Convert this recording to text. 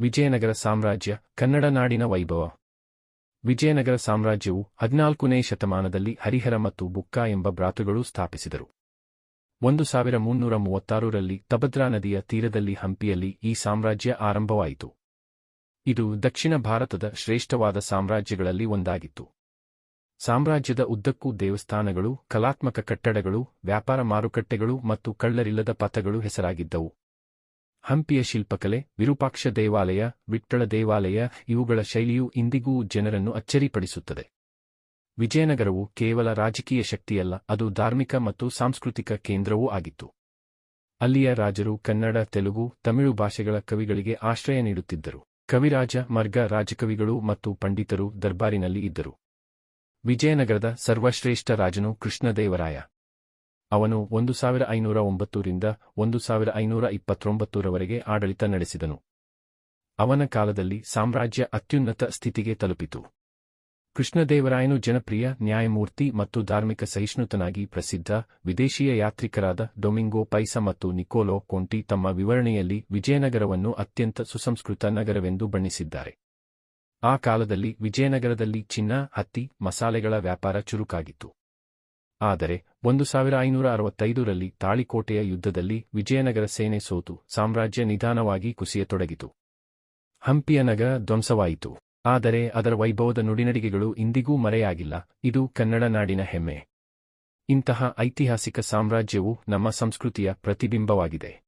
ವಿಜಯನಗರ ಸಾಮ್ರಾಜ್ಯ, ಕನ್ನಡ ನಾಡಿನ ವೈಭವ. ವಿಜಯನಗರ ಸಾಮ್ರಾಜ್ಯವು ಹದಿನಾಲ್ಕನೇ ಶತಮಾನದಲ್ಲಿ ಹರಿಹರ ಮತ್ತು ಬುಕ್ಕ ಎಂಬ ಭ್ರಾತೃಗಳು ಸ್ಥಾಪಿಸಿದರು. ಒಂದು ಸಾವಿರ ಮುನ್ನೂರ ಮೂವತ್ತಾರರಲ್ಲಿ ತಭದ್ರಾ ನದಿಯ ತೀರದಲ್ಲಿ ಹಂಪಿಯಲ್ಲಿ ಈ ಸಾಮ್ರಾಜ್ಯ ಆರಂಭವಾಯಿತು. ಇದು ದಕ್ಷಿಣ ಭಾರತದ ಶ್ರೇಷ್ಠವಾದ ಸಾಮ್ರಾಜ್ಯಗಳಲ್ಲಿ ಒಂದಾಗಿತ್ತು. ಸಾಮ್ರಾಜ್ಯದ ಉದ್ದಕ್ಕೂ ದೇವಸ್ಥಾನಗಳು, ಕಲಾತ್ಮಕ ಕಟ್ಟಡಗಳು, ವ್ಯಾಪಾರ ಮಾರುಕಟ್ಟೆಗಳು ಮತ್ತು ಕಳ್ಳರಿಲ್ಲದ ಪಥಗಳು ಹೆಸರಾಗಿದ್ದವು. ಹಂಪಿಯ ಶಿಲ್ಪಕಲೆ, ವಿರೂಪಾಕ್ಷ ದೇವಾಲಯ ವಿಠ್ಠಳ ದೇವಾಲಯ ಇವುಗಳ ಶೈಲಿಯು ಇಂದಿಗೂ ಜನರನ್ನು ಅಚ್ಚರಿಪಡಿಸುತ್ತದೆ. ವಿಜಯನಗರವು ಕೇವಲ ರಾಜಕೀಯ ಶಕ್ತಿಯಲ್ಲ, ಅದು ಧಾರ್ಮಿಕ ಮತ್ತು ಸಾಂಸ್ಕೃತಿಕ ಕೇಂದ್ರವೂ ಆಗಿತ್ತು. ಅಲ್ಲಿಯ ರಾಜರು ಕನ್ನಡ, ತೆಲುಗು, ತಮಿಳು ಭಾಷೆಗಳ ಕವಿಗಳಿಗೆ ಆಶ್ರಯ ನೀಡುತ್ತಿದ್ದರು. ಕವಿರಾಜ, ಮರ್ಗ ರಾಜಕವಿಗಳು ಮತ್ತು ಪಂಡಿತರು ದರ್ಬಾರಿನಲ್ಲಿ ಇದ್ದರು. ವಿಜಯನಗರದ ಸರ್ವಶ್ರೇಷ್ಠ ರಾಜನು ಕೃಷ್ಣದೇವರಾಯ. ಅವನು ಒಂದು ಸಾವಿರ ಐನೂರ ಒಂಬತ್ತರಿಂದ ಒಂದು ಸಾವಿರ ಐನೂರ ಇಪ್ಪತ್ತೊಂಬತ್ತರವರೆಗೆ ಆಡಳಿತ ನಡೆಸಿದನು. ಅವನ ಕಾಲದಲ್ಲಿ ಸಾಮ್ರಾಜ್ಯ ಅತ್ಯುನ್ನತ ಸ್ಥಿತಿಗೆ ತಲುಪಿತು. ಕೃಷ್ಣದೇವರಾಯನು ಜನಪ್ರಿಯ ನ್ಯಾಯಮೂರ್ತಿ ಮತ್ತು ಧಾರ್ಮಿಕ ಸಹಿಷ್ಣುತನಾಗಿ ಪ್ರಸಿದ್ಧ ವಿದೇಶೀಯ ಯಾತ್ರಿಕರಾದ ಡೊಮಿಂಗೋ ಪೈಸ ಮತ್ತು ನಿಕೋಲೋ ಕೊಂಟಿ ತಮ್ಮ ವಿವರಣೆಯಲ್ಲಿ ವಿಜಯನಗರವನ್ನು ಅತ್ಯಂತ ಸುಸಂಸ್ಕೃತ ನಗರವೆಂದು ಬಣ್ಣಿಸಿದ್ದಾರೆ. ಆ ಕಾಲದಲ್ಲಿ ವಿಜಯನಗರದಲ್ಲಿ ಚಿನ್ನ, ಹತ್ತಿ, ಮಸಾಲೆಗಳ ವ್ಯಾಪಾರ ಚುರುಕಾಗಿತ್ತು. ಆದರೆ ಒಂದು ಸಾವಿರ ಐನೂರ ಅರವತ್ತೈದರಲ್ಲಿ ತಾಳಿಕೋಟೆಯ ಯುದ್ಧದಲ್ಲಿ ವಿಜಯನಗರ ಸೇನೆ ಸೋತು, ಸಾಮ್ರಾಜ್ಯ ನಿಧಾನವಾಗಿ ಕುಸಿಯತೊಡಗಿತು. ಹಂಪಿಯ ನಗರ ಧ್ವಂಸವಾಯಿತು. ಆದರೆ, ಅದರ ವೈಭವದ ನುಡಿನಡಿಗೆಗಳು ಇಂದಿಗೂ ಮರೆಯಾಗಿಲ್ಲ. ಇದು ಕನ್ನಡ ನಾಡಿನ ಹೆಮ್ಮೆ. ಇಂತಹ ಐತಿಹಾಸಿಕ ಸಾಮ್ರಾಜ್ಯವು ನಮ್ಮ ಸಂಸ್ಕೃತಿಯ ಪ್ರತಿಬಿಂಬವಾಗಿದೆ.